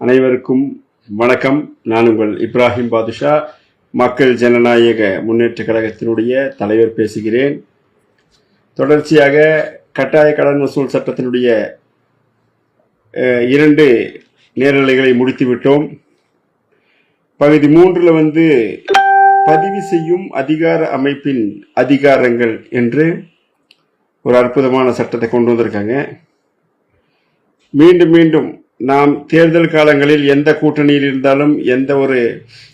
அனைவருக்கும் வணக்கம். நான் உங்கள் இப்ராஹிம் பாதுஷா மக்கள் ஜனநாயக முன்னேற்ற கழகத்தினுடைய தலைவர் பேசுகிறேன். தொடர்ச்சியாக கட்டாய கடன் வசூல் சட்டத்தினுடைய இரண்டு நேரலைகளை முடித்துவிட்டோம். பகுதி மூன்றில் வந்து பதிவு செய்யும் அதிகார அமைப்பின் அதிகாரங்கள் என்று ஒரு அற்புதமான சட்டத்தை கொண்டு வந்திருக்காங்க. மீண்டும் மீண்டும் நாம் தேர்தல் காலங்களில் எந்த கூட்டணியில் இருந்தாலும் எந்த ஒரு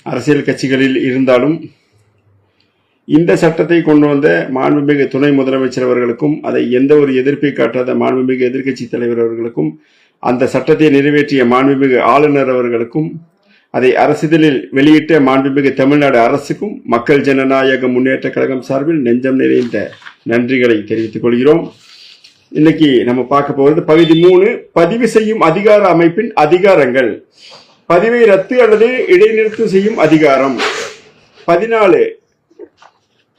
அரசியல் கட்சிகளில் இருந்தாலும் இந்த சட்டத்தை கொண்டு வந்த மாண்புமிகு துணை முதலமைச்சர் அவர்களுக்கும் அதை எந்த ஒரு எதிர்ப்பை காட்டாத மாண்புமிகு எதிர்க்கட்சி தலைவர் அவர்களுக்கும் அந்த சட்டத்தை நிறைவேற்றிய மாண்புமிகு ஆளுநர் அவர்களுக்கும் அதை அரசிதழில் வெளியிட்ட மாண்புமிகு தமிழ்நாடு அரசுக்கும் மக்கள் ஜனநாயக முன்னேற்ற கழகம் சார்பில் நெஞ்சம் நிறைந்த நன்றிகளை தெரிவித்துக் கொள்கிறோம். இன்னைக்கு நம்ம பார்க்க போகிறது பகுதி மூணு பதிவு செய்யும் அதிகார அமைப்பின் அதிகாரங்கள். பதிவை ரத்து அல்லது இடைநிறுத்தம் செய்யும் அதிகாரம். பதினாலு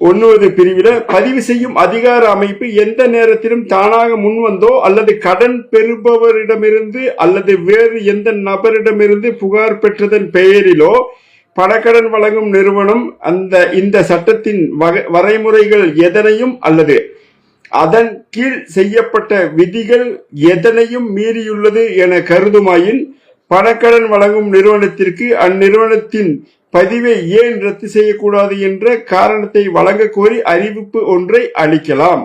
ஒன்னுவது பிரிவில் பதிவு செய்யும் அதிகார அமைப்பு எந்த நேரத்திலும் தானாக முன்வந்தோ அல்லது கடன் பெறுபவரிடமிருந்து அல்லது வேறு எந்த நபரிடமிருந்து புகார் பெற்றதன் பெயரிலோ பணக்கடன் வழங்கும் நிறுவனம் அந்த இந்த சட்டத்தின் வகை- வரைமுறைகள் எதனையும் அல்லது அதன் கீழ் செய்யப்பட்ட விதிகள் எதனையும் மீறியுள்ளது என கருதுமாயின் பணக்கடன் வழங்கும் நிறுவனத்திற்கு அந்நிறுவனத்தின் பதிவை ஏன் ரத்து செய்யக்கூடாது என்ற காரணத்தை வழங்க கோரி அறிவிப்பு ஒன்றை அளிக்கலாம்.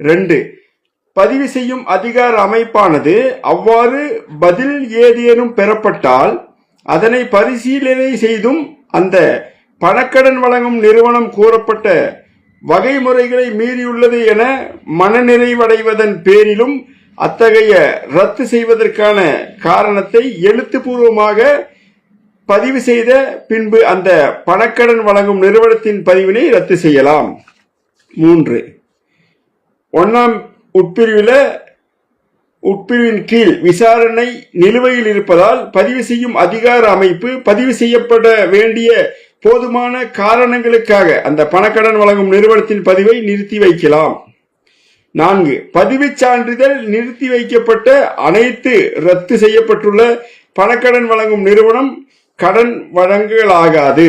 ரெண்டு பதிவு செய்யும் அதிகார அமைப்பானது அவ்வாறு பதில் ஏதேனும் பெறப்பட்டால் அதனை பரிசீலனை செய்தும் அந்த பணக்கடன் வழங்கும் நிறுவனம் கூறப்பட்ட வகைமுறைகளை மீறியுள்ளது என மனநிறைவடைவதன் பேரிலும் அத்தகைய ரத்து செய்வதற்கான காரணத்தை எழுத்துப்பூர்வமாக பதிவு செய்த பின்பு அந்த பணக்கடன் வழங்கும் நிறுவனத்தின் பதிவினை ரத்து செய்யலாம். மூன்று. ஒன்னாம் உட்பிரிவில் உட்பிரிவின் கீழ் விசாரணை நிலுவையில் இருப்பதால் பதிவு செய்யும் அதிகார அமைப்பு பதிவு செய்யப்பட வேண்டிய போதுமான காரணங்களுக்காக அந்த பணக்கடன் வழங்கும் நிறுவனத்தின் பதிவை நிறுத்தி வைக்கலாம். நான்கு பதிவுச் சான்றிதழ் நிறுத்தி வைக்கப்பட்ட அனைத்து ரத்து செய்யப்பட்டுள்ள பணக்கடன் வழங்கும் நிறுவனம் கடன் வழங்கலாகாது.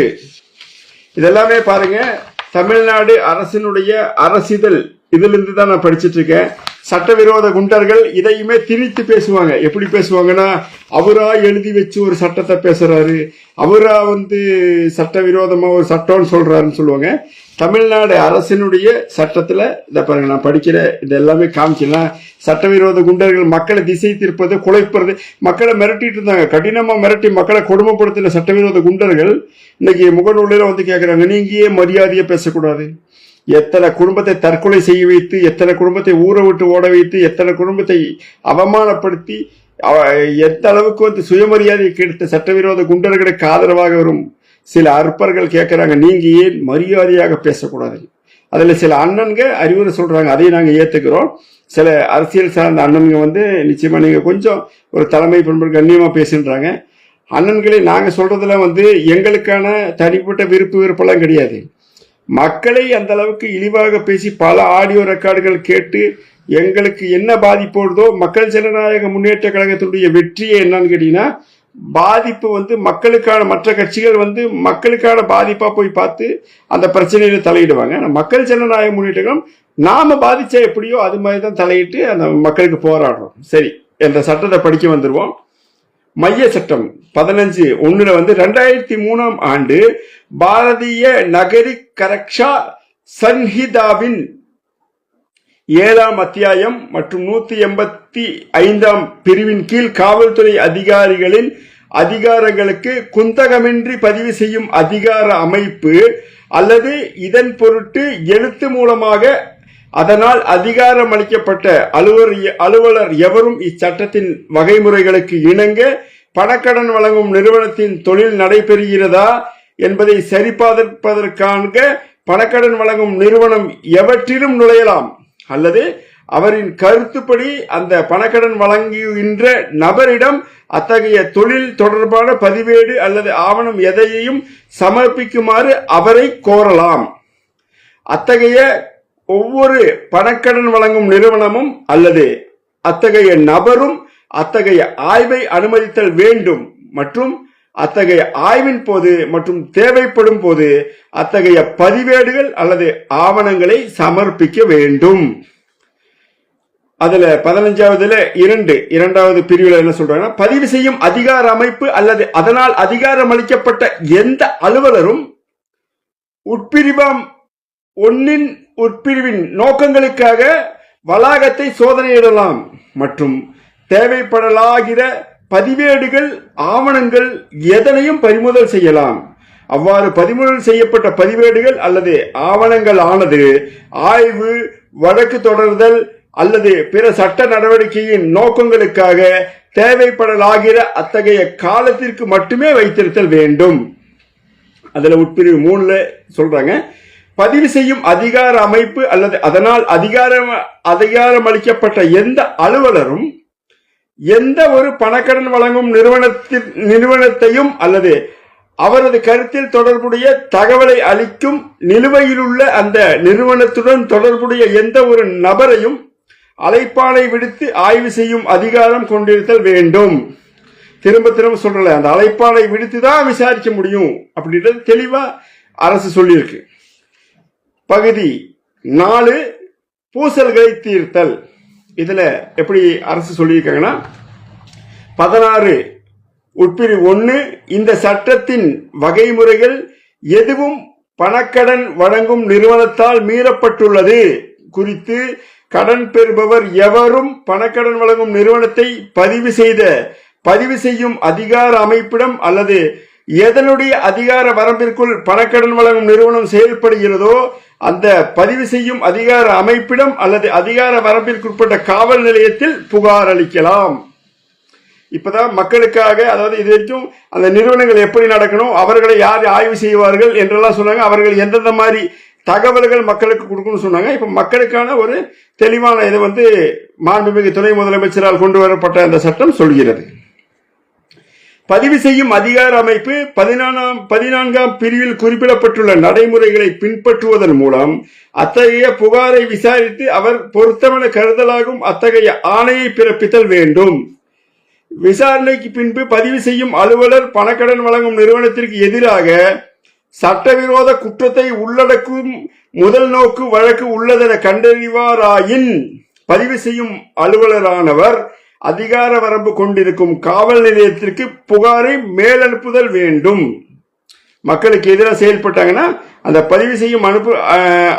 இதெல்லாமே பாருங்க தமிழ்நாடு அரசினுடைய அரசிதழ். இதிலிருந்து தான் நான் படிச்சுட்டு இருக்கேன். சட்டவிரோத குண்டர்கள் இதையுமே திணித்து பேசுவாங்க. எப்படி பேசுவாங்கன்னா அவரா எழுதி வச்சு ஒரு சட்டத்தை பேசுறாரு அவரா வந்து சட்டவிரோதமா ஒரு சட்டம்னு சொல்றாருன்னு சொல்லுவாங்க. தமிழ்நாடு அரசினுடைய சட்டத்துல இதை பாருங்க நான் படிக்கிற இது எல்லாமே காமிக்கலாம் சட்டவிரோத குண்டர்கள் மக்களை திசை திருப்பது குலைப்பது மக்களை மிரட்டிட்டு இருந்தாங்க. கடினமா மிரட்டி மக்களை கொடுமைப்படுத்தின சட்டவிரோத குண்டர்கள் இன்னைக்கு முகநூலில் வந்து கேட்குறாங்க நீங்க ஏன் பேசக்கூடாது? எத்தனை குடும்பத்தை தற்கொலை செய்ய வைத்து எத்தனை குடும்பத்தை ஊற விட்டு ஓட வைத்து எத்தனை குடும்பத்தை அவமானப்படுத்தி எந்த அளவுக்கு வந்து சுயமரியாதை கெடுத்த சட்டவிரோத குண்டர்களுக்கு ஆதரவாக வரும் சில அற்பர்கள் கேட்குறாங்க நீங்க ஏன் மரியாதையாக பேசக்கூடாது? அதில் சில அண்ணன்க அறிவுரை சொல்றாங்க அதையும் நாங்கள் ஏற்றுக்கிறோம் சில அரசியல் சார்ந்த அண்ணன்க வந்து நிச்சயமா நீங்க கொஞ்சம் ஒரு தலைமை பண்பு கண்ணியமாக பேசுன்றாங்க. அண்ணன்களை நாங்கள் சொல்றதுல வந்து எங்களுக்கான தனிப்பட்ட விருப்பு விருப்பெல்லாம் கிடையாது. மக்களை அந்த அளவுக்கு இழிவாக பேசி பல ஆடியோ ரெக்கார்டுகள் கேட்டு எங்களுக்கு என்ன பாதிப்பு வருதோ மக்கள் ஜனநாயக முன்னேற்ற கழகத்தினுடைய வெற்றியே என்னன்னு கேட்டீங்கன்னா பாதிப்பு வந்து மக்களுக்கான மற்ற கட்சிகள் வந்து மக்களுக்கான பாதிப்பா போய் பார்த்து அந்த பிரச்சனையில தலையிடுவாங்க. ஆனால் மக்கள் ஜனநாயக முன்னேற்ற கழகம் நாம பாதிச்சா எப்படியோ அது மாதிரி தான் தலையிட்டு அந்த மக்களுக்கு போராடுறோம். சரி என்ற சட்டத்தை படிக்க வந்துருவோம். மைய சட்டம் பதினஞ்சு. ஒன்றுல வந்து ரெண்டாயிரத்தி மூணாம் ஆண்டு பாரதிய நகரி கரக்ஷா சன்ஹிதாவின் ஏழாம் அத்தியாயம் மற்றும் நூத்தி எண்பத்தி ஐந்தாம் பிரிவின் கீழ் காவல்துறை அதிகாரிகளின் அதிகாரங்களுக்கு குந்தகமின்றி பதிவு செய்யும் அதிகார அமைப்பு அல்லது இதன் பொருட்டு எழுத்து மூலமாக அதனால் அதிகாரம் அளிக்கப்பட்ட அலுவலர் அலுவலர் எவரும் இச்சட்டத்தின் வகைமுறைகளுக்கு இணங்க பணக்கடன் வழங்கும் நிறுவனத்தின் தொழில் நடைபெறுகிறதா என்பதை சரிபார்ப்பதற்காக பணக்கடன் வழங்கும் நிறுவனம் எவற்றிலும் நுழையலாம். அல்லது அவரின் கருத்துப்படி அந்த பணக்கடன் வழங்குகின்ற நபரிடம் அத்தகைய தொழில் தொடர்பான பதிவேடு அல்லது ஆவணம் எதையையும் சமர்ப்பிக்குமாறு அவரை கோரலாம். அத்தகைய ஒவ்வொரு பணக்கடன் வழங்கும் நிறுவனமும் அல்லது அத்தகைய நபரும் அத்தகைய ஆய்வை அனுமதித்தல் வேண்டும் மற்றும் அத்தகைய ஆய்வின் போது மற்றும் தேவைப்படும் போது அத்தகைய பதிவேடுகள் அல்லது ஆவணங்களை சமர்ப்பிக்க வேண்டும். அதுல பதினஞ்சாவதுல இரண்டு இரண்டாவது பிரிவில் என்ன சொல்றாங்கன்னா பதிவு செய்யும் அதிகார அமைப்பு அல்லது அதனால் அதிகாரம் அளிக்கப்பட்ட எந்த அலுவலரும் உட்பிரிவம் ஒன்னின் உட்பிரிவின் நோக்கங்களுக்காக வளாகத்தை சோதனையிடலாம். மற்றும் தேவைப்படலாகிற பதிவேடுகள் ஆவணங்கள் எதனையும் பறிமுதல் செய்யலாம். அவ்வாறு பறிமுதல் செய்யப்பட்ட பதிவேடுகள் அல்லது ஆவணங்கள் ஆனது ஆய்வு வழக்கு தொடர்தல் அல்லது பிற சட்ட நடவடிக்கையின் நோக்கங்களுக்காக தேவைப்படலாகிற அத்தகைய காலத்திற்கு மட்டுமே வைத்திருத்தல் வேண்டும். அதில் உட்பிரிவு மூணில் சொல்கிறாங்க பதிவு செய்யும் அதிகார அமைப்பு அல்லது அதனால் அதிகாரம் அதிகாரம் அளிக்கப்பட்ட எந்த அலுவலரும் எந்த ஒரு பணக்கடன் வழங்கும் நிறுவனத்தின் நிறுவனத்தையும் அல்லது அவரது கருத்தில் தொடர்புடைய தகவலை அளிக்கும் நிலுவையில் உள்ள அந்த நிறுவனத்துடன் தொடர்புடைய எந்த ஒரு நபரையும் அழைப்பானை விடுத்து ஆய்வு செய்யும் அதிகாரம் கொண்டிருத்தல் வேண்டும். திரும்ப திரும்ப சொல்றல அந்த அழைப்பானை விடுத்து தான் விசாரிக்க முடியும் அப்படின்றது தெளிவா அரசு சொல்லியிருக்கு. பகுதி நாலு பூசல்களை தீர்த்தல். இதுல எப்படி அரசு சொல்லியிருக்காங்கன்னா பதினாறு உட்பிரிவு ஒன்று இந்த சட்டத்தின் வகைமுறைகள் எதுவும் பணக்கடன் வழங்கும் நிறுவனத்தால் மீறப்பட்டுள்ளது குறித்து கடன் பெறுபவர் எவரும் பணக்கடன் வழங்கும் நிறுவனத்தை பதிவு செய்த பதிவு செய்யும் அதிகார அமைப்பிடம் அல்லது எதனுடைய அதிகார வரம்பிற்குள் பணக்கடன் வழங்கும் நிறுவனம் செயல்படுகிறதோ அந்த பதிவு செய்யும் அதிகார அமைப்பிடம் அல்லது அதிகார வரம்பிற்குட்பட்ட காவல் நிலையத்தில் புகார் அளிக்கலாம். இப்பதான் மக்களுக்காக அதாவது இது வரைக்கும் அந்த நிறுவனங்கள் எப்படி நடக்கணும் அவர்களை யார் ஆய்வு செய்வார்கள் என்றெல்லாம் சொன்னாங்க. அவர்கள் எந்தெந்த மாதிரி தகவல்கள் மக்களுக்கு கொடுக்கணும்னு சொன்னாங்க. இப்ப மக்களுக்கான ஒரு தெளிவான இது வந்து மாண்புமிகு துணை முதலமைச்சரால் கொண்டு வரப்பட்ட அந்த சட்டம் சொல்கிறது. பதிவு செய்யும் அதிகார அமைப்பு பதினான்காம் பதினான்காம் பிரிவில் குறிப்பிடப்பட்டுள்ள நடைமுறைகளை பின்பற்றுவதன் மூலம் அத்தகைய புகாரை விசாரித்து அவர் பொருத்தமென கருதலாகும் அத்தகைய ஆணையை பிறப்பித்தல் வேண்டும். விசாரணைக்கு பின்பு பதிவு செய்யும் அலுவலர் பணக்கடன் வழங்கும் நிறுவனத்திற்கு எதிராக சட்டவிரோத குற்றத்தை உள்ளடக்கும் முதல் நோக்கு வழக்கு உள்ளதென கண்டறிவாராயின் பதிவு செய்யும் அலுவலரானவர் அதிகார வரம்பு கொண்டிருக்கும் காவல் நிலையத்திற்கு புகாரை மேலனுப்புதல் வேண்டும். மக்களுக்கு எதிராக செயல்பட்டாங்கன்னா அந்த பதிவு செய்யும் அனுப்பு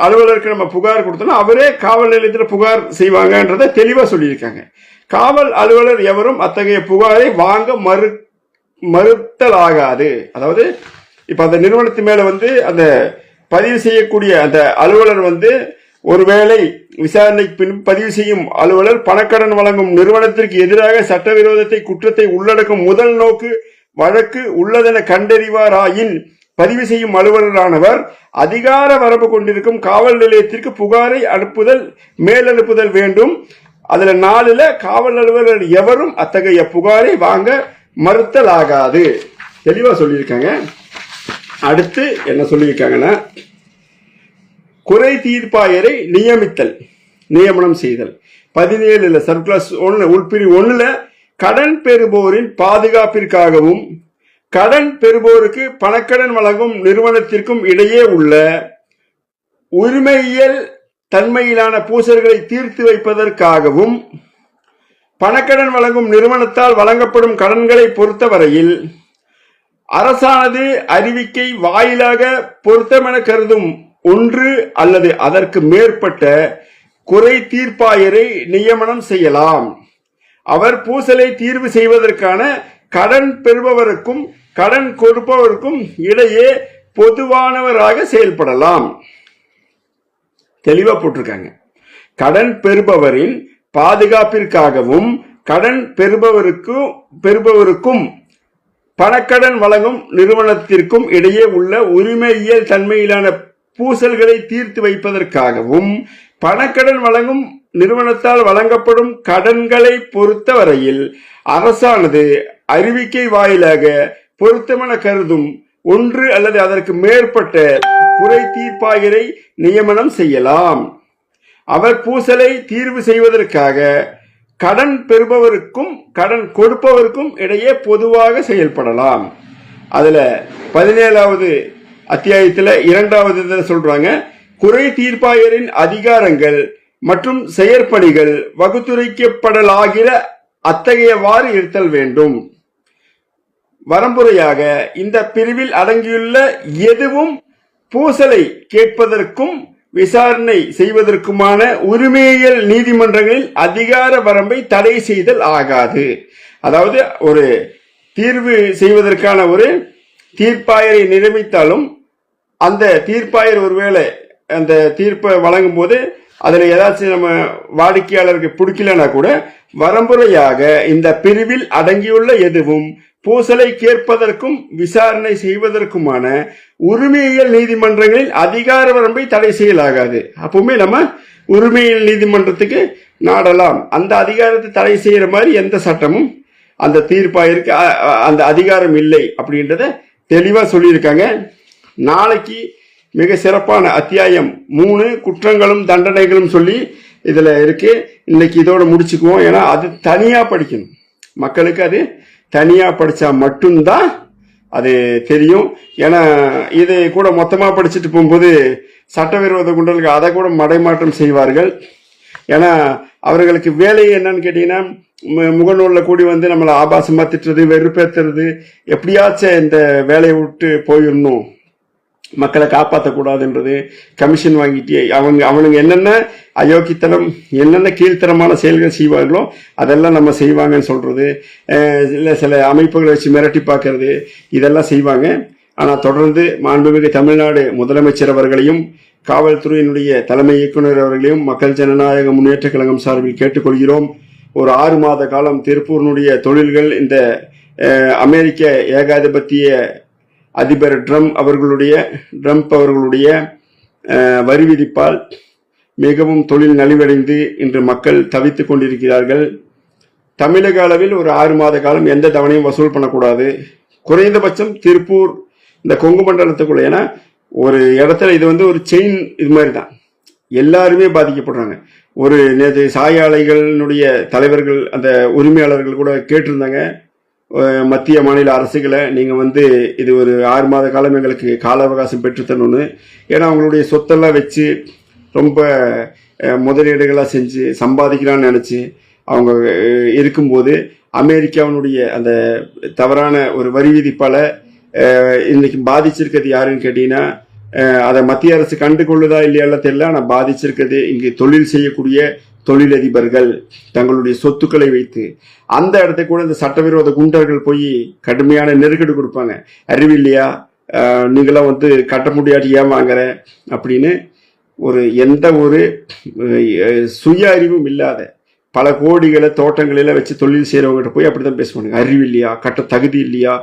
அலுவலருக்கு நம்ம புகார் கொடுத்தோம்னா அவரே காவல் நிலையத்தில் புகார் செய்வாங்கன்றதை தெளிவாக சொல்லியிருக்காங்க. காவல் அலுவலர் எவரும் அத்தகைய புகாரை வாங்க மறு மறுத்தலாகாது. அதாவது இப்போ அந்த நிறுவனத்து மேலே வந்து அந்த பதிவு செய்யக்கூடிய அந்த அலுவலர் வந்து ஒருவேளை விசாரணைக்கு பின் பதிவு செய்யும் அலுவலர் பணக்கடன் வழங்கும் நிறுவனத்திற்கு எதிராக சட்டவிரோதத்தை குற்றத்தை உள்ளடக்கும் முதல் நோக்கு வழக்கு உள்ளதென கண்டறிவாராயின் பதிவு செய்யும் அலுவலரானவர் அதிகார வரம்பு கொண்டிருக்கும் காவல் நிலையத்திற்கு புகாரை அனுப்புதல் மேல் அனுப்புதல் வேண்டும். அதுல நாலுல காவல் அலுவலர் எவரும் அத்தகைய புகாரை வாங்க மறுத்தலாகாது. தெளிவா சொல்லியிருக்காங்க. அடுத்து என்ன சொல்லியிருக்காங்கன்னா குறை தீர்ப்பாயரை நியமித்தல் நியமனம் செய்தல். பதினேழுல சர்க்குலஸ் ஒன்று உள்பிரி ஒன்றுல கடன் பெறுபோரின் பாதுகாப்பிற்காகவும் கடன் பெறுபோருக்கு பணக்கடன் வழங்கும் நிறுவனத்திற்கும் இடையே உள்ள உரிமையியல் தன்மையிலான பூசல்களை தீர்த்து வைப்பதற்காகவும் பணக்கடன் வழங்கும் நிறுவனத்தால் வழங்கப்படும் கடன்களை பொறுத்தவரையில் அரசானது அறிவிக்கை வாயிலாக பொருத்தமென கருதும் ஒன்று அல்லது அதற்கு மேற்பட்ட குறை தீர்ப்பாயரை நியமனம் செய்யலாம். அவர் பூசலை தீர்வு செய்வதற்கான கடன் பெறுபவருக்கும் கடன் கொடுப்பவருக்கும் இடையே பொதுவானவராக செயல்படலாம். தெளிவா போட்டிருக்காங்க. கடன் பெறுபவரின் பாதுகாப்பிற்காகவும் கடன் பெறுபவருக்கும் பெறுபவருக்கும் பணக்கடன் வழங்கும் நிறுவனத்திற்கும் இடையே உள்ள உரிமையியல் தன்மையிலான பூசல்களை தீர்த்து வைப்பதற்காகவும் பணக்கடன் வழங்கும் நிறுவனத்தால் வழங்கப்படும் கடன்களை பொறுத்தவரையில் அரசானது அறிவிக்கை வாயிலாக பொருத்தமென கருதும் ஒன்று அல்லது அதற்கு மேற்பட்ட குறை தீர்ப்பாயரை நியமனம் செய்யலாம். அவர் பூசலை தீர்வு செய்வதற்காக கடன் பெறுபவருக்கும் கடன் கொடுப்பவருக்கும் இடையே பொதுவாக செயல்படலாம். அதுல பதினேழாவது அத்தியாயத்தில் இரண்டாவது இதில் சொல்றாங்க குறை தீர்ப்பாயரின் அதிகாரங்கள் மற்றும் செயற்பணிகள் வகுத்துரைக்கப்படலாகிற அத்தகையவாறு இருத்தல் வேண்டும். வரம்புரையாக இந்த பிரிவில் அடங்கியுள்ள எதுவும் பூசலை கேட்பதற்கும் விசாரணை செய்வதற்குமான உரிமையியல் நீதிமன்றங்களில் அதிகார வரம்பை தடை செய்தல் ஆகாது. அதாவது ஒரு தீர்வு செய்வதற்கான ஒரு தீர்ப்பாயரை நிரமித்தாலும் அந்த தீர்ப்பாயர் ஒருவேளை அந்த தீர்ப்பை வழங்கும் போது அதில் ஏதாச்சும் நம்ம வாடிக்கையாளருக்கு பிடிக்கலனா கூட வரம்புறையாக இந்த பிரிவில் அடங்கியுள்ள எதுவும் பூசலை கேட்பதற்கும் விசாரணை செய்வதற்குமான உரிமையியல் நீதிமன்றங்களில் அதிகார வரம்பை தடை செய்யலாகாது. அப்பவுமே நம்ம உரிமையியல் நீதிமன்றத்துக்கு நாடலாம். அந்த அதிகாரத்தை தடை செய்யற மாதிரி எந்த சட்டமும் அந்த தீர்ப்பாயிருக்கு அந்த அதிகாரம் இல்லை அப்படின்றத தெளிவாக சொல்லியிருக்காங்க. நாளைக்கு மிக சிறப்பான அத்தியாயம் மூணு குற்றங்களும் தண்டனைகளும் சொல்லி இதில் இருக்கு. இன்னைக்கு இதோட முடிச்சுக்குவோம். ஏன்னா அது தனியாக படிக்கணும். மக்களுக்கு அது தனியாக படித்தா மட்டும்தான் அது தெரியும். ஏன்னா இது கூட மொத்தமாக படிச்சுட்டு போகும்போது சட்டவிரோத குண்டல்கள் அதை கூட மடைமாற்றம் செய்வார்கள். ஏன்னா அவர்களுக்கு வேலை என்னன்னு கேட்டிங்கன்னா மு- கூடி வந்து நம்மளை ஆபாசமாக திட்டுறது வெறுப்பேற்றுறது எப்படியாச்சும் இந்த வேலையை விட்டு போயிடணும். மக்களை காப்பாற்றக்கூடாதுன்றது கமிஷன் வாங்கிட்டு அவங்க அவனுங்க என்னென்ன அயோக்கித்தனம் என்னென்ன கீழ்த்தரமான செயல்கள் செய்வார்களோ அதெல்லாம் நம்ம செய்வாங்கன்னு சொல்கிறது இல்லை சில அமைப்புகளை வச்சு மிரட்டி பார்க்கறது இதெல்லாம் செய்வாங்க. ஆனால் தொடர்ந்து மாண்புமிகு தமிழ்நாடு முதலமைச்சர் அவர்களையும் காவல்துறையினுடைய தலைமை இயக்குனர் அவர்களையும் மக்கள் ஜனநாயக முன்னேற்ற கழகம் சார்பில் கேட்டுக்கொள்கிறோம். ஒரு ஆறு மாத காலம் திருப்பூரினுடைய தொழில்கள் இந்த அமெரிக்க ஏகாதிபத்திய அதிபர் ட்ரம் அவர்களுடைய ட்ரம்ப் அவர்களுடைய வரி விதிப்பால் மிகவும் தொழில் நலிவடைந்து இன்று மக்கள் தவித்துக் கொண்டிருக்கிறார்கள். தமிழக அளவில் ஒரு ஆறு மாத காலம் எந்த தவணையும் வசூல் பண்ணக்கூடாது. குறைந்தபட்சம் திருப்பூர் இந்த கொங்கு மண்டலத்துக்குள்ள ஏன்னா ஒரு இடத்துல இது வந்து ஒரு செயின் இது மாதிரி தான் எல்லாருமே பாதிக்கப்படுறாங்க. ஒரு நேற்று சாயாலைகளினுடைய தலைவர்கள் அந்த உரிமையாளர்கள் கூட கேட்டிருந்தாங்க. மத்திய மாநில அரசுகளை நீங்கள் வந்து இது ஒரு ஆறு மாத காலம் எங்களுக்கு கால அவகாசம் பெற்றுத்தரணும்னு ஏன்னா அவங்களுடைய சொத்தெல்லாம் வச்சு ரொம்ப முதலீடுகளாக செஞ்சு சம்பாதிக்கலாம்னு நினச்சி அவங்க இருக்கும்போது அமெரிக்காவினுடைய அந்த தவறான ஒரு வரி விதிப்பால் இன்னைக்கு பாதிச்சிருக்கிறது யாருன்னு கேட்டிங்கன்னா அதை மத்திய அரசு கண்டு கொள்ளுதா இல்லையால தெரியல. ஆனால் பாதிச்சிருக்கிறது இங்கே தொழில் செய்யக்கூடிய தொழிலதிபர்கள் தங்களுடைய சொத்துக்களை வைத்து அந்த இடத்துக்கு கூட இந்த சட்டவிரோத குண்டர்கள் போய் கடுமையான நெருக்கடி கொடுப்பாங்க. அறிவில்லையா நீங்களாம் வந்து கட்ட முடியாட்டி ஏன் வாங்குற? அப்படின்னு ஒரு எந்த ஒரு சுய அறிவும் இல்லாத பல கோடிகளை தோட்டங்களில வச்சு தொழில் செய்கிறவங்ககிட்ட போய் அப்படிதான் பேசுவாங்க அறிவு இல்லையா? கட்ட தகுதி இல்லையா?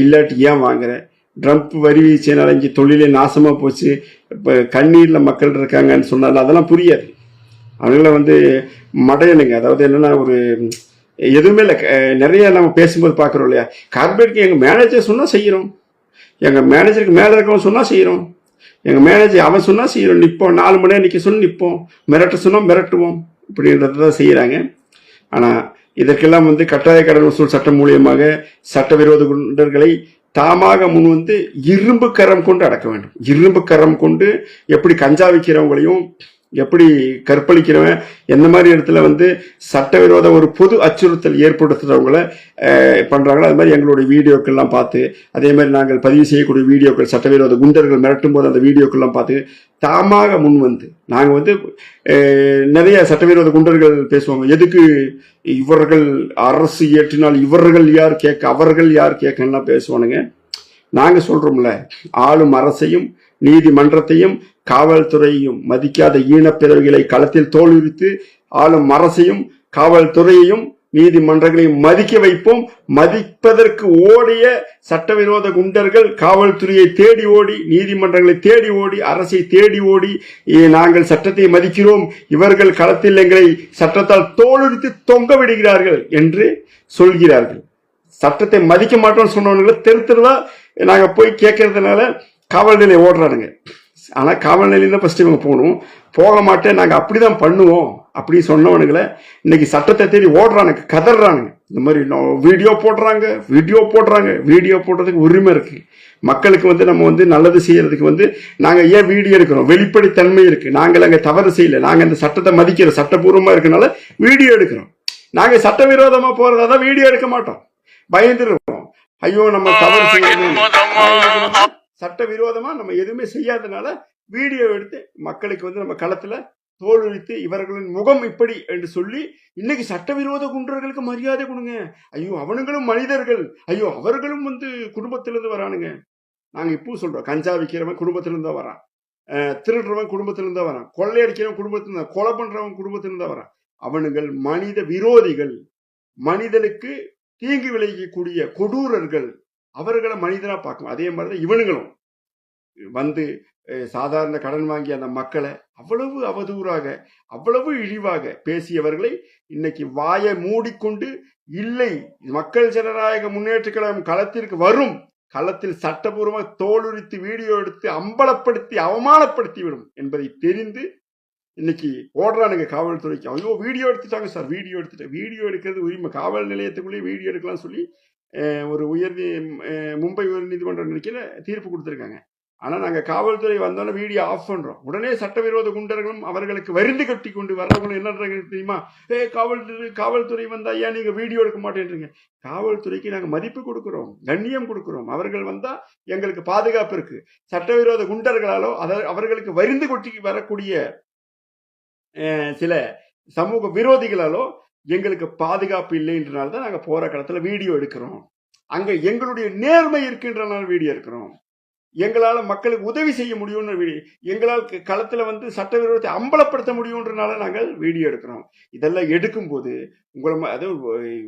இல்லாட்டி ஏன் வாங்குற? ட்ரம்ப் வரி வீழ்ச்சினால இங்கே தொழிலே நாசமாக போச்சு. இப்போ கண்ணீரில் மக்கள் இருக்காங்கன்னு சொன்னால அதெல்லாம் புரியாது. அவங்கள வந்து மடையனுங்க அதாவது என்னன்னா ஒரு எதுவுமே இல்லை. நிறைய நம்ம பேசும்போது பார்க்குறோம் இல்லையா? கார்பரேட்க்கு எங்கள் மேனேஜர் சொன்னால் செய்கிறோம் எங்கள் மேனேஜருக்கு மேலே இருக்கவன் சொன்னால் செய்கிறோம் எங்கள் மேனேஜர் அவன் சொன்னால் செய்கிறோம் நிற்போம் நாலு மணி நேரம் நிற்க சொன்னா நிற்போம் மிரட்ட சொன்னால் மிரட்டுவோம். இப்படின்றத தான் செய்கிறாங்க ஆனால் இதற்கெல்லாம் வந்து கட்டாய கடன் வசூல் சட்டம் மூலியமாக சட்டவிரோத குண்டர்களை தாமாக முன் வந்து இரும்பு கரம் கொண்டு அடக்க வேண்டும். இரும்பு கரம் கொண்டு எப்படி கஞ்சா விற்கிறவங்களையும் எப்படி கற்பழிக்கிறவன்? எந்த மாதிரி இடத்துல வந்து சட்டவிரோத ஒரு பொது அச்சுறுத்தல் ஏற்படுத்துறவங்கள பண்ணுறாங்களோ அது மாதிரி எங்களுடைய வீடியோக்கள்லாம் பார்த்து அதே மாதிரி நாங்கள் பதிவு செய்யக்கூடிய வீடியோக்கள் சட்டவிரோத குண்டர்கள் மிரட்டும் போது அந்த வீடியோக்கள்லாம் பார்த்து தாமாக முன் வந்து நாங்கள் வந்து நிறைய சட்டவிரோத குண்டர்கள் பேசுவாங்க. எதுக்கு இவர்கள் அரசு இயற்றினால் இவர்கள் யார் கேட்க அவர்கள் யார் கேட்கலாம் பேசுவானுங்க. நாங்கள் சொல்கிறோம்ல ஆளும் அரசையும் நீதிமன்றத்தையும் காவல்துறையையும் மதிக்காத ஈனப்பிறவிகளை களத்தில் தோலுரித்து ஆளும் அரசையும் காவல்துறையையும் நீதிமன்றங்களையும் மதிக்க வைப்போம். மதிப்பதற்கு ஓடிய சட்டவிரோத குண்டர்கள் காவல்துறையை தேடி ஓடி நீதிமன்றங்களை தேடி ஓடி அரசை தேடி ஓடி நாங்கள் சட்டத்தை மதிக்கிறோம். இவர்கள் களத்தில் எங்களை சட்டத்தால் தோலுரித்து தொங்க விடுகிறார்கள் என்று சொல்கிறார்கள். சட்டத்தை மதிக்க மாட்டோம்னு சொன்னவங்களை தெரு தெருவா நாங்கள் போய் கேட்கறதுனால காவல் நிலையம் ஓடுறானுங்க. ஆனா காவல் நிலையம் தான் ஃபர்ஸ்ட் இவங்க போகணும். போக மாட்டேன் நாங்க அப்படிதான் பண்ணுவோம் அப்படி சொன்னவனுங்களை இன்னைக்கு சட்டத்தை தேடி ஓடுறானுங்க கதறானுங்க. இந்த மாதிரி வீடியோ போடுறாங்க வீடியோ போடுறாங்க வீடியோ போடுறதுக்கு உரிமை இருக்கு. மக்களுக்கு வந்து நம்ம வந்து நல்லது செய்யறதுக்கு வந்து நாங்க ஏன் வீடியோ எடுக்கிறோம்? வெளிப்படைத்தன்மை இருக்கு. நாங்கள் அங்க தவறு செய்யல. நாங்க இந்த சட்டத்தை மதிக்கிற சட்டபூர்வமா இருக்கனால வீடியோ எடுக்கிறோம். நாங்க சட்டவிரோதமா போறதா தான் வீடியோ எடுக்க மாட்டோம். பயந்துருவோம். ஐயோ நம்ம தவறு செய்யணும். சட்டவிரோதமாக நம்ம எதுவுமே செய்யாதனால வீடியோ எடுத்து மக்களுக்கு வந்து நம்ம களத்தில் தோலுரித்து இவர்களின் முகம் இப்படி என்று சொல்லி இன்னைக்கு சட்டவிரோத குன்றர்களுக்கு மரியாதை கொடுங்க. ஐயோ அவனுங்களும் மனிதர்கள். ஐயோ அவர்களும் வந்து குடும்பத்திலிருந்து வரானுங்க. நாங்கள் இப்போ சொல்கிறோம் கஞ்சா விற்கிறவன் குடும்பத்திலிருந்து தான் வரான். திருடுறவன் குடும்பத்திலிருந்து தான் வரான். கொள்ளையடிக்கிறவன் குடும்பத்திலிருந்து தான் கொலை பண்ணுறவன் குடும்பத்திலிருந்து தான் வரான். அவனுங்கள் மனித விரோதிகள். மனிதனுக்கு தீங்கு விளைவிக்கக்கூடிய கொடூரர்கள். அவர்களை மனிதனா பார்க்கணும் அதே மாதிரி தான் இவனுங்களும். வந்து சாதாரண கடன் வாங்கிய அந்த மக்களை அவ்வளவு அவதூறாக அவ்வளவு இழிவாக பேசியவர்களை இன்னைக்கு வாயை மூடிக்கொண்டு இல்லை மக்கள் ஜனநாயக முன்னேற்ற கழகம் களத்திற்கு வரும். களத்தில் சட்டபூர்வமாக தோலுரித்து வீடியோ எடுத்து அம்பலப்படுத்தி அவமானப்படுத்தி விடும் என்பதை தெரிந்து இன்னைக்கு ஓடுறானுங்க காவல்துறைக்கு. ஐயோ வீடியோ எடுத்துட்டாங்க சார் வீடியோ எடுத்துட்டாங்க வீடியோ எடுக்கிறது உரிமை. காவல் நிலையத்துக்குள்ளேயே வீடியோ எடுக்கலாம்னு சொல்லி ஒரு உயர் மும்பை உயர் நீதிமன்றம் நினைக்கிற தீர்ப்பு கொடுத்துருக்காங்க. ஆனால் நாங்கள் காவல்துறை வந்தோன்னே வீடியோ ஆஃப் பண்ணுறோம் உடனே சட்டவிரோத குண்டர்களும் அவர்களுக்கு வருந்து கட்டி கொண்டு வர்றவங்களும் என்னன்றாங்க தெரியுமா? ஏ காவல்துறை காவல்துறை வந்தால் ஏன் நீங்கள் வீடியோ எடுக்க மாட்டேன்றீங்க? காவல்துறைக்கு நாங்கள் மதிப்பு கொடுக்குறோம் கண்ணியம் கொடுக்குறோம். அவர்கள் வந்தால் எங்களுக்கு பாதுகாப்பு இருக்குது சட்டவிரோத குண்டர்களாலோ அதை அவர்களுக்கு வருந்து கொட்டி வரக்கூடிய சில சமூக விரோதிகளாலோ எங்களுக்கு பாதுகாப்பு இல்லைன்றனால தான் நாங்கள் போகிற காலத்தில் வீடியோ எடுக்கிறோம். அங்கே எங்களுடைய நேர்மை இருக்கின்றனால வீடியோ எடுக்கிறோம். எங்களால் மக்களுக்கு உதவி செய்ய முடியும்னு வீடியோ எங்களால் க- வந்து சட்டவிரோதத்தை அம்பலப்படுத்த முடியுன்றனால நாங்கள் வீடியோ எடுக்கிறோம். இதெல்லாம் எடுக்கும்போது உங்களை ம- அது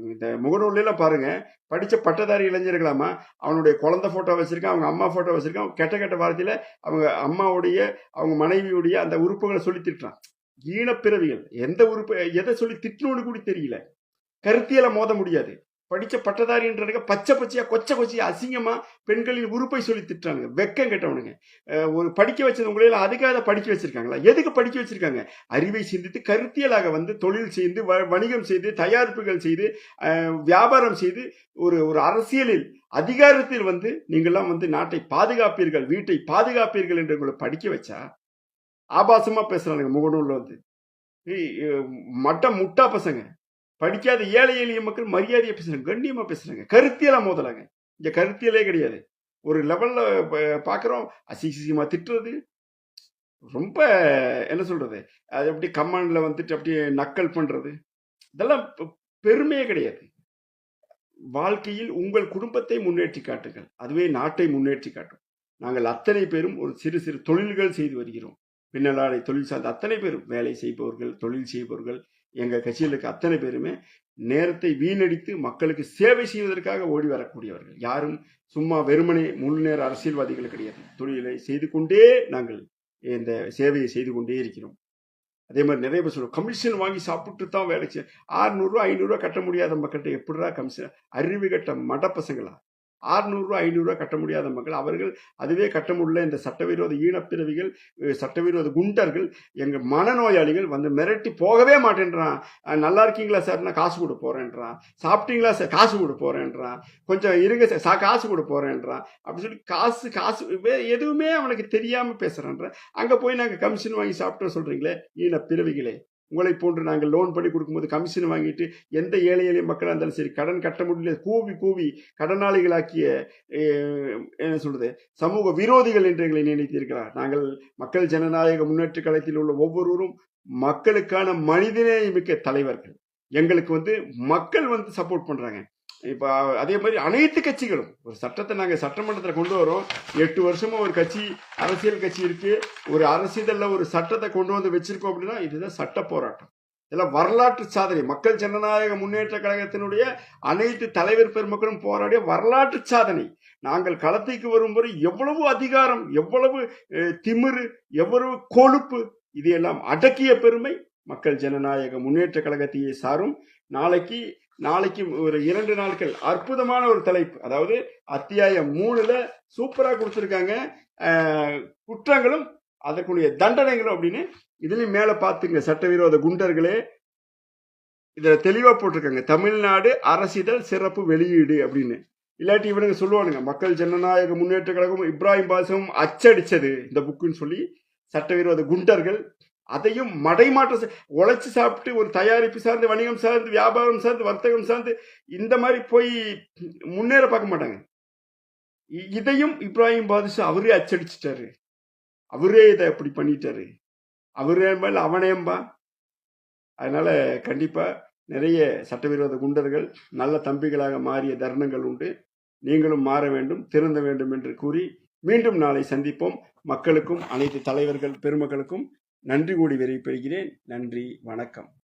இந்த முகநூல்ல பாருங்கள் படித்த பட்டதாரி இளைஞர்களாமா அவனுடைய குழந்தை ஃபோட்டோ வச்சுருக்கான் அவங்க அம்மா ஃபோட்டோ வச்சுருக்கான் கெட்ட கெட்ட வார்த்தையில் அவங்க அம்மாவுடைய அவங்க மனைவியுடைய அந்த உறுப்புகளை சொல்லி திட்டுறான். ஈனப்பிறவிகள் எந்த உறுப்பு எதை சொல்லி திட்டணும்னு கூட தெரியல. கருத்தியல மோத முடியாது. படிச்ச பட்டதாரின்றதுக்கு பச்சை பச்சையா கொச்ச கொச்சையா அசிங்கமா பெண்களின் உறுப்பை சொல்லி திட்டுறாங்க வெக்கம் கெட்டவனுங்க. ஒரு படிக்க வச்சது உங்களையில அதுக்காக படிக்க வச்சிருக்காங்களா? எதுக்கு படிக்க வச்சிருக்காங்க? அறிவை சிந்தித்து கருத்தியலாக வந்து தொழில் செய்து வ- வணிகம் செய்து தயாரிப்புகள் செய்து வியாபாரம் செய்து ஒரு ஒரு அரசியலில் அதிகாரத்தில் வந்து நீங்கள்லாம் வந்து நாட்டை பாதுகாப்பீர்கள் வீட்டை பாதுகாப்பீர்கள் என்று உங்களை படிக்க வச்சா ஆபாசமாக பேசுகிறானுங்க முகநூலில் வந்து. மட்டம் மட்ட முட்டா பசங்க. படிக்காத ஏழை எளிய மக்கள் மரியாதையை பேசுகிறாங்க கண்ணியமாக பேசுறாங்க கருத்தியெல்லாம் மோதலாங்க. இங்கே கருத்தியலே கிடையாது. ஒரு லெவலில் பார்க்குறோம் அசிசிசியமாக திட்டுறது. ரொம்ப என்ன சொல்கிறது அது அப்படி கமாண்டில் வந்துட்டு அப்படியே நக்கல் பண்ணுறது இதெல்லாம் பெருமையே கிடையாது. வாழ்க்கையில் உங்கள் குடும்பத்தை முன்னேற்றி காட்டுங்கள். அதுவே நாட்டை முன்னேற்றி காட்டும். நாங்கள் அத்தனை பேரும் ஒரு சிறு சிறு தொழில்கள் செய்து வருகிறோம். பின்னலாடை தொழில் சார்ந்த அத்தனை பேரும் வேலை செய்பவர்கள் தொழில் செய்பவர்கள் எங்கள் கட்சியில் இருக்க அத்தனை பேருமே நேரத்தை வீணடித்து மக்களுக்கு சேவை செய்வதற்காக ஓடி வரக்கூடியவர்கள். யாரும் சும்மா வெறுமனே முழு நேர அரசியல்வாதிகள் கிடையாது. தொழிலை செய்து கொண்டே நாங்கள் இந்த சேவையை செய்து கொண்டே இருக்கிறோம். அதே மாதிரி நிறைய பேர் சொல்லுவோம் கமிஷன் வாங்கி சாப்பிட்டு தான் வேலை செய்ய ஆறுநூறுவா ஐநூறுரூவா கட்ட முடியாத மக்கள்கிட்ட எப்படிடா கமிஷன் அறிவு கட்ட மட பசங்களா ஆறுநூறுவா ஐநூறுரூவா கட்ட முடியாத மக்கள். அவர்கள் அதுவே கட்ட முடியல இந்த சட்டவிரோத ஈனப்பிறவிகள் சட்டவிரோத குண்டர்கள் எங்கள் மனநோயாளிகள் வந்து மிரட்டி போகவே மாட்டேன்றான் நல்லா இருக்கீங்களா சார்? நான் காசு கொடு போகிறேன்றான் சாப்பிட்டீங்களா சார்? காசு கொடு போகிறேன்றான் கொஞ்சம் இருங்க சார். சா காசு கொடு போகிறேன்றான் அப்படின்னு சொல்லி காசு காசு வே- எதுவுமே அவனுக்கு தெரியாமல் பேசுறான்றான் அங்கே போய் நாங்கள் கமிஷன் வாங்கி சாப்பிட்டோம் சொல்கிறீங்களே ஈன பிறவிகளே உங்களை போன்று நாங்கள் லோன் பண்ணி கொடுக்கும்போது கமிஷன் வாங்கிட்டு எந்த ஏழை எளிய மக்களாக இருந்தாலும் சரி கடன் கட்ட முடியல கூவி கூவி கடனாளிகளாக்கிய என்ன சொல்றது சமூக விரோதிகள் என்று எங்களை நினைத்தீர்களா? நாங்கள் மக்கள் ஜனநாயக முன்னேற்ற கழகத்தில் உள்ள ஒவ்வொருவரும் மக்களுக்கான மனிதநேயமிக்க தலைவர்கள். எங்களுக்கு வந்து மக்கள் வந்து சப்போர்ட் பண்றாங்க. இப்போ அதே மாதிரி அனைத்து கட்சிகளும் ஒரு சட்டத்தை நாங்கள் சட்டமன்றத்தில் கொண்டு வரோம். எட்டு வருஷமா ஒரு கட்சி அரசியல் கட்சி இருக்கு. ஒரு அரசியல்ல ஒரு சட்டத்தை கொண்டு வந்து வச்சிருக்கோம் அப்படின்னா இதுதான் சட்ட போராட்டம். இதெல்லாம் வரலாற்று சாதனை. மக்கள் ஜனநாயக முன்னேற்ற கழகத்தினுடைய அனைத்து தலைவர் பெருமக்களும் போராடிய வரலாற்று சாதனை. நாங்கள் களத்துக்கு வரும்போது எவ்வளவு அதிகாரம் எவ்வளவு திமிரு எவ்வளவு கொழுப்பு இதையெல்லாம் அடக்கிய பெருமை மக்கள் ஜனநாயக முன்னேற்ற கழகத்தையே சாரும். நாளைக்கு நாளைக்கு ஒரு இரண்டு நாட்கள். அற்புதமான ஒரு தலைப்பு. அதாவது அத்தியாயம் மூணுல சூப்பரா கொடுத்துருக்காங்க. குற்றங்களும் அதற்குரிய தண்டனைகளும் அப்படின்னு இதுலயும் மேல பாத்துங்க சட்டவிரோத குண்டர்களே. இதுல தெளிவா போட்டிருக்காங்க. தமிழ்நாடு அரசிதழ் சிறப்பு வெளியீடு அப்படின்னு. இல்லாட்டி இவனுங்க சொல்லுவானுங்க மக்கள் ஜனநாயக முன்னேற்ற கழகம் இப்ராஹிம் பாசம் அச்சடிச்சது. இந்த புக்குன்னு சொல்லி சட்டவிரோத குண்டர்கள் அதையும் மடைமாற்றம் உழைச்சி சாப்பிட்டு ஒரு தயாரிப்பு சார்ந்து வணிகம் சார்ந்து வியாபாரம் சார்ந்து வர்த்தகம் சார்ந்து இந்த மாதிரி போய் முன்னேற பார்க்க மாட்டாங்க. இதையும் இப்ராஹிம் பாதுஷா அவரே அச்சடிச்சிட்டாரு. அவரே இதை இப்படி பண்ணிட்டாரு. அவரே மேல அவனேம்பா அதனால கண்டிப்பா நிறைய சட்டவிரோத குண்டர்கள் நல்ல தம்பிகளாக மாறிய தருணங்கள் உண்டு. நீங்களும் மாற வேண்டும் திருந்த வேண்டும் என்று கூறி மீண்டும் நாளை சந்திப்போம். மக்களுக்கும் அனைத்து தலைவர்கள் பெருமக்களுக்கும் நன்றி கூடி விரைப்பெறுகிறேன் நன்றி வணக்கம்.